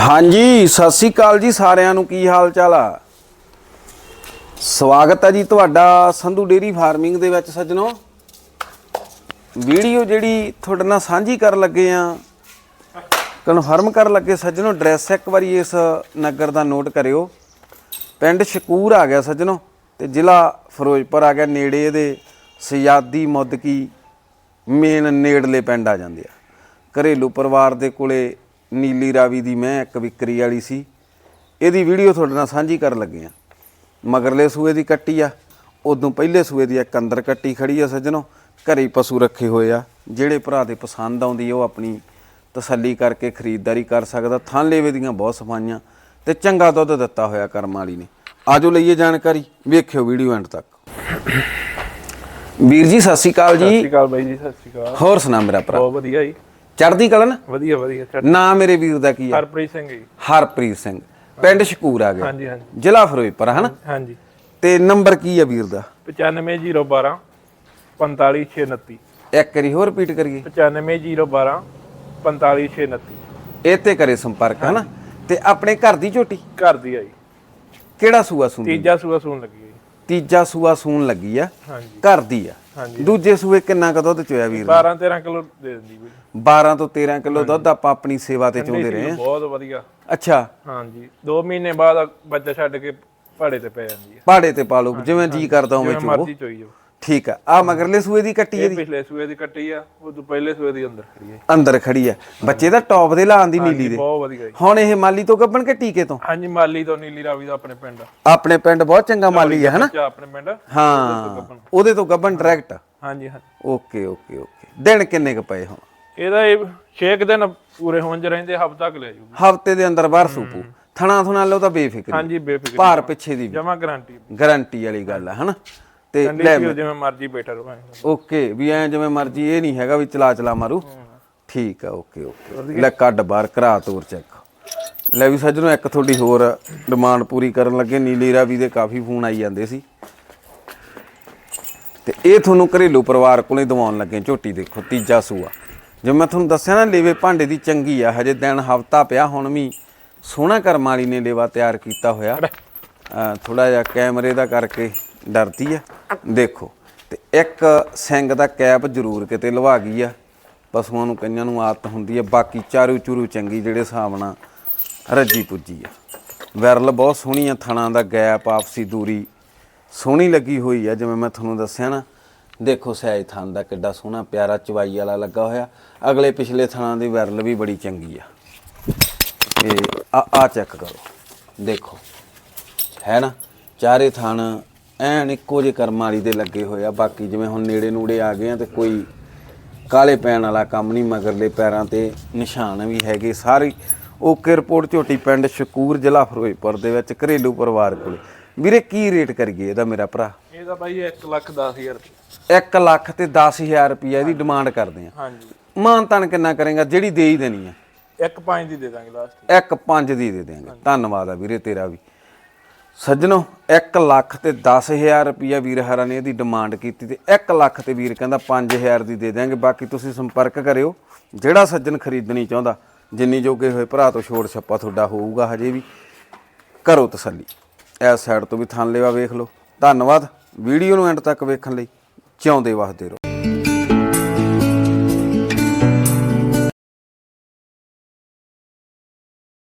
ਹਾਂਜੀ, ਸਤਿ ਸ੍ਰੀ ਅਕਾਲ ਜੀ ਸਾਰਿਆਂ ਨੂੰ, ਕੀ ਹਾਲ ਚਾਲ ਆ? ਸਵਾਗਤ ਹੈ ਜੀ ਤੁਹਾਡਾ ਸੰਧੂ ਡੇਰੀ ਫਾਰਮਿੰਗ ਦੇ ਵਿੱਚ ਸੱਜਣੋ। ਵੀਡੀਓ ਜਿਹੜੀ ਤੁਹਾਡੇ ਨਾਲ ਸਾਂਝੀ ਕਰਨ ਲੱਗੇ ਆ, ਕਨਫਰਮ ਕਰਨ ਲੱਗੇ ਸੱਜਣੋ, ਐਡਰੈਸ ਇੱਕ ਵਾਰੀ ਇਸ ਨਗਰ ਦਾ ਨੋਟ ਕਰਿਓ। ਪਿੰਡ ਸ਼ਕੂਰ ਆ ਗਿਆ ਸੱਜਣੋ ਤੇ ਜ਼ਿਲ੍ਹਾ ਫਿਰੋਜ਼ਪੁਰ ਆ ਗਿਆ, ਨੇੜੇ ਇਹਦੇ ਸਯਾਦੀ ਮੁੱਦਕੀ ਮੇਨ ਨੇੜਲੇ ਪਿੰਡ ਆ ਜਾਂਦੇ ਆ। ਘਰੇਲੂ ਪਰਿਵਾਰ ਦੇ ਕੋਲੇ ਨੀਲੀ ਰਾਵੀ ਦੀ ਮੈਂ ਇੱਕ ਵਿਕਰੀ ਵਾਲੀ ਸੀ। ਇਹਦੀ ਵੀਡੀਓ ਤੁਹਾਡੇ ਨਾਲ ਸਾਂਝੀ ਕਰਨ ਲੱਗੇ ਆ ਮਗਰਲੇ ਸੂਏ ਦੀ ਕੱਟੀ ਆ ਉਦੋਂ ਪਹਿਲੇ ਸੂਏ ਦੀ ਇੱਕ ਅੰਦਰ ਕੱਟੀ ਖੜੀ ਆ ਸੱਜਣੋ ਘਰੇ ਪਸ਼ੂ ਰੱਖੇ ਹੋਏ ਆ। ਜਿਹੜੇ ਭਰਾ ਦੇ ਪਸੰਦ ਆਉਂਦੀ ਆ ਉਹ ਆਪਣੀ ਤਸੱਲੀ ਕਰਕੇ ਖਰੀਦਦਾਰੀ ਕਰ ਸਕਦਾ। ਥਾਂ ਲੇਵੇ ਦੀਆਂ ਬਹੁਤ ਸਫਾਈਆਂ ਤੇ ਚੰਗਾ ਦੁੱਧ ਦਿੱਤਾ ਹੋਇਆ ਕਰਮ ਵਾਲੀ ਨੇ। ਆਜੋ ਲਈਏ ਜਾਣਕਾਰੀ ਵੇਖਿਓ ਵੀਡੀਓ ਐਂਡ ਤੱਕ। ਵੀਰ ਜੀ ਸਤਿ ਸ਼੍ਰੀ ਅਕਾਲ ਸਤਿ ਜੀ ਸ਼੍ਰੀ ਅਕਾਲ ਬਾਈ ਜੀ ਸਤਿ ਸ਼੍ਰੀ ਅਕਾਲ। ਹੋਰ ਸੁਣਾ ਮੇਰਾ ਭਰਾ। ਬਹੁਤ ਵਧੀਆ ਜੀ। ਚੜ੍ਹਦੀ ਕਲਾ ਨਾ? ਵਧੀਆ ਵਧੀਆ ਚੜ੍ਹ- ਨਾਂ ਮੇਰੇ ਵੀਰ ਦਾ ਕੀ ਆ? ਹਰਪ੍ਰੀਤ ਸਿੰਘ ਜੀ। ਹਰਪ੍ਰੀਤ ਸਿੰਘ। ਪਿੰਡ ਸ਼ਕੂਰ ਆ ਗਿਆ। ਹਾਂਜੀ ਹਾਂਜੀ। ਜ਼ਿਲ੍ਹਾ ਫਿਰੋਜ਼ਪੁਰ ਹਨਾ? ਹਾਂਜੀ। ਤੇ ਨੰਬਰ ਕੀ ਆ ਵੀਰ ਦਾ? 95012 45629 ਇੱਕ ਵਾਰੀ ਹੋਰ ਰਿਪੀਟ ਕਰੀਏ। 95012 45629 ਇਹ ਤੇ ਕਰੇ ਸੰਪਰਕ ਹਨਾ? ਤੇ ਆਪਣੇ ਘਰ ਦੀ ਝੋਟੀ? ਘਰ ਦੀ ਆ ਜੀ। ਕਿਹੜਾ ਸੂਆ ਸੂੰਦੀ ਤੀਜਾ ਸੂਆ ਸੂਣ ਲੱਗੀ ਤੀਜਾ ਸੂਆ ਸੂਣ ਲੱਗੀ ਆ ਹਾਂਜੀ। ਘਰ ਦੀ ਆ। ਹਾਂਜੀ। ਦੂਜੇ ਸੂਏ ਕਿੰਨਾ ਕੁ ਦੁੱਧ ਚੋਇਆ ਵੀਰ 12 13 ਕਿਲੋ ਦੇ ਦਿੰਦੀ ਵੀ 12 ਤੋਂ 13 ਕਿਲੋ ਦੁੱਧ ਆਪਾਂ ਆਪਣੀ ਸੇਵਾ ਤੇ ਚੋਂਦੇ ਰਹੇ ਆ ਬਹੁਤ ਵਧੀਆ। ਅੱਛਾ। ਹਾਂਜੀ। 2 ਮਹੀਨੇ ਬਾਅਦ ਬੱਚਾ ਛੱਡ ਕੇ ਪਹਾੜੇ ਤੇ ਪੈ ਜਾਂਦੀ ਹੈ ਪਹਾੜੇ ਤੇ ਪਾ ਲਓ ਜਿਵੇਂ ਜੀ ਕਰਦਾ ਉਵੇਂ ਚੋਵੋ। ਮਰਜ਼ੀ ਚੋਈ ਜਾਓ। ਠੀਕ ਆ। ਆ ਮਗਰਲੇ ਸੂਏ ਦੀ ਕੱਟੀ ਇਹ ਇਹਦੀ? ਪਿਛਲੇ ਸੂਏ ਦੀ ਕੱਟੀ ਆ ਉਹ ਤੋਂ ਪਹਿਲੇ ਸੂਏ ਦੀ ਅੰਦਰ ਖੜੀ ਹੈ ਅੰਦਰ ਖੜੀ ਆ। ਬੱਚੇ ਦਾ ਟੌਪ ਦੇ ਲਾਂ ਦੀ ਨੀਲੀ ਦੇ। ਬਹੁਤ ਵਧੀਆ ਜੀ। ਹੁਣ ਇਹ ਮਾਲੀ ਤੋਂ ਗੱਬਣ ਕੇ ਟੀਕੇ ਤੋਂ? ਹਾਂਜੀ ਮਾਲੀ ਤੋਂ ਨੀਲੀ ਰਾਵੀ ਦਾ ਆਪਣੇ ਪਿੰਡ। ਆਪਣੇ ਪਿੰਡ ਬਹੁਤ ਚੰਗਾ ਮਾਲੀ ਹੈ ਹਨਾ? ਬੱਚਾ ਆਪਣੇ ਪਿੰਡ ਹਾਂ ਉਹਦੇ ਤੋਂ ਗੱਬਣ ਡਾਇਰੈਕਟ ਹਾਂਜੀ ਹਾਂ ਓਕੇ ਓਕੇ ਓਕੇ। ਦਿਨ ਕਿੰਨੇ ਕ ਪਏ ਹੁਣ? ਇਹਦਾ ਇਹ 6 ਦਿਨ ਪੂਰੇ ਹੋਣ ਚ ਰਹਿੰਦੇ ਹਫ਼ਤਾ ਤੱਕ ਲੈ ਜੂਗੀ ਹਫ਼ਤੇ ਦੇ ਅੰਦਰ ਬਾਹਰ ਸੂਪੂ ਥਣਾ ਥੁਣਾ ਲਓ ਤਾਂ ਬੇਫਿਕਰੀ। ਹਾਂਜੀ ਬੇਫਿਕਰ। ਭਾਰ ਪਿੱਛੇ ਦੀ ਜਮਾ ਗਾਰੰਟੀ ਗਾਰੰਟੀ ਵਾਲੀ ਗੱਲ ਹੈ ਹਨਾ? ਤੇ ਲੈ ਜਿਵੇਂ ਮਰਜ਼ੀ ਬੈਠਾ ਰਹੋ ਓਕੇ ਵੀ ਐ ਜਿਵੇਂ ਮਰਜ਼ੀ ਇਹ ਨਹੀਂ ਹੈਗਾ ਵੀ ਚਲਾ ਚਲਾ ਮਾਰੂ ਠੀਕ ਆ ਓਕੇ ਓਕੇ। ਲੈ ਕੱਢ ਬਾਹਰ ਕਰਾ ਤੋਰ ਚੈੱਕ। ਲੈ ਵੀ ਸੱਜਣੋ ਇੱਕ ਤੁਹਾਡੀ ਹੋਰ ਡਿਮਾਂਡ ਪੂਰੀ ਕਰਨ ਲੱਗੇ। ਨੀਲੀ ਰਾਵੀ ਦੇ ਕਾਫੀ ਫੋਨ ਆਈ ਜਾਂਦੇ ਸੀ। ਤੇ ਇਹ ਤੁਹਾਨੂੰ ਘਰੇਲੂ ਪਰਿਵਾਰ ਕੋਲੇ ਦਵਾਉਣ ਲੱਗੇ ਝੋਟੀ ਦੇਖੋ ਤੀਜਾ ਸੂਆ। ਜਿਵੇਂ ਮੈਂ ਤੁਹਾਨੂੰ ਦੱਸਿਆ ਨਾ ਲੇਵੇ ਭਾਂਡੇ ਦੀ ਚੰਗੀ ਆ। ਹਜੇ ਦਿਨ ਹਫਤਾ ਪਿਆ ਹੁਣ ਵੀ ਸੋਹਣਾ ਕਰਮ ਵਾਲੀ ਨੇ ਲੇਵਾ ਤਿਆਰ ਕੀਤਾ ਹੋਇਆ। ਥੋੜਾ ਜਿਹਾ ਕੈਮਰੇ ਦਾ ਕਰਕੇ ਡਰਦੀ ਆ। ਦੇਖੋ, ਤੇ ਇੱਕ ਸਿੰਘ ਦਾ ਕੈਪ ਜ਼ਰੂਰ ਕਿਤੇ ਲਵਾ ਗਈ ਆ। ਪਸ਼ੂਆਂ ਨੂੰ, ਕਈਆਂ ਨੂੰ ਆਦਤ ਹੁੰਦੀ ਆ। ਬਾਕੀ ਚਾਰੂ ਚੂਰੂ ਚੰਗੀ ਜਿਹੜੇ ਹਿਸਾਬ ਨਾਲ ਰੱਜੀ ਪੁੱਜੀ ਆ। ਵੈਰਲ ਬਹੁਤ ਸੋਹਣੀ ਆ, ਥਣਾ ਦਾ ਗੈਪ, ਆਪਸੀ ਦੂਰੀ ਸੋਹਣੀ ਲੱਗੀ ਹੋਈ ਆ, ਜਿਵੇਂ ਮੈਂ ਤੁਹਾਨੂੰ ਦੱਸਿਆ ਨਾ। ਦੇਖੋ, ਸਹਿਜ ਥਣ ਦਾ ਕਿੱਡਾ ਸੋਹਣਾ, ਪਿਆਰਾ ਚਵਾਈ ਵਾਲਾ ਲੱਗਾ ਹੋਇਆ। ਅਗਲੇ ਪਿਛਲੇ ਥਣਾਂ ਦੀ ਵੈਰਲ ਵੀ ਬੜੀ ਚੰਗੀ ਆ। ਇਹ ਆ ਆ ਚੈੱਕ ਕਰੋ। ਦੇਖੋ, ਹੈ ਨਾ? ਚਾਰੇ ਥਣ ਐਨ ਇੱਕੋ ਜਿਹੇ ਕਰਮ ਵਾਲੀ ਦੇ ਲੱਗੇ ਹੋਏ ਆ। ਬਾਕੀ ਜਿਵੇਂ ਹੁਣ ਨੇੜੇ ਨੂੜੇ ਆ ਗਏ ਆ ਤੇ ਕੋਈ ਕਾਲੇ ਪੈਣ ਵਾਲਾ ਕੰਮ ਨਹੀਂ ਮਗਰਲੇ ਪੈਰਾਂ ਤੇ ਨਿਸ਼ਾਨ ਵੀ ਹੈਗੇ ਸਾਰੀ। ਓਕੇ ਰਿਪੋਰਟ ਝੋਟੀ ਪਿੰਡ ਸ਼ਕੂਰ ਜ਼ਿਲ੍ਹਾ ਫਿਰੋਜ਼ਪੁਰ ਦੇ ਵਿੱਚ ਘਰੇਲੂ ਪਰਿਵਾਰ ਕੋਲੇ। ਵੀਰੇ ਕੀ ਰੇਟ ਕਰੀਏ ਇਹਦਾ ਮੇਰਾ ਭਰਾ? ਇਹਦਾ ਬਾਈ 1 ਲੱਖ 10000 ਰੁਪਏ। 1 ਲੱਖ ਤੇ 10000 ਰੁਪਏ ਇਹਦੀ ਡਿਮਾਂਡ ਕਰਦੇ ਆ। ਹਾਂਜੀ। ਮਾਨ ਤਾਨ ਕਿੰਨਾ ਕਰੇਗਾ? ਜਿਹੜੀ ਦੇ ਹੀ ਦੇਣੀ ਆ। ਇੱਕ ਪੰਜ ਦੀ ਦੇ ਦਾਂਗੇ ਲਾਸਟ ਇੱਕ ਪੰਜ ਦੀ ਦੇ ਦੇਾਂਗੇ ਧੰਨਵਾਦ ਆ ਵੀਰੇ ਤੇਰਾ ਵੀ। ਸੱਜਣੋ 1 ਲੱਖ ਤੇ 10000 ਰੁਪਿਆ ਵੀਰ ਹਰਾਂ ਨੇ ਇਹਦੀ ਡਿਮਾਂਡ ਕੀਤੀ ਤੇ 1 ਲੱਖ ਤੇ ਵੀਰ ਕਹਿੰਦਾ 5000 ਦੀ ਦੇ ਦਿਆਂਗੇ, ਬਾਕੀ ਤੁਸੀਂ ਸੰਪਰਕ ਕਰਿਓ। ਜਿਹੜਾ ਸੱਜਣ ਖਰੀਦਣੀ ਚਾਹੁੰਦਾ, ਜਿੰਨੀ ਜੋਗੇ ਹੋਏ ਭਰਾ ਤੋਂ ਛੋੜ ਛੱਪਾ ਤੁਹਾਡਾ ਹੋਊਗਾ ਹਜੇ ਵੀ। ਕਰੋ ਤਸੱਲੀ। ਇਸ ਸਾਈਡ ਤੋਂ ਵੀ ਥਾਂ ਲੈਵਾ ਵੇਖ ਲਓ। ਧੰਨਵਾਦ। ਵੀਡੀਓ ਨੂੰ ਐਂਡ ਤੱਕ ਵੇਖਣ ਲਈ ਜਿਉਂਦੇ ਵਸਦੇ ਰਹੋ।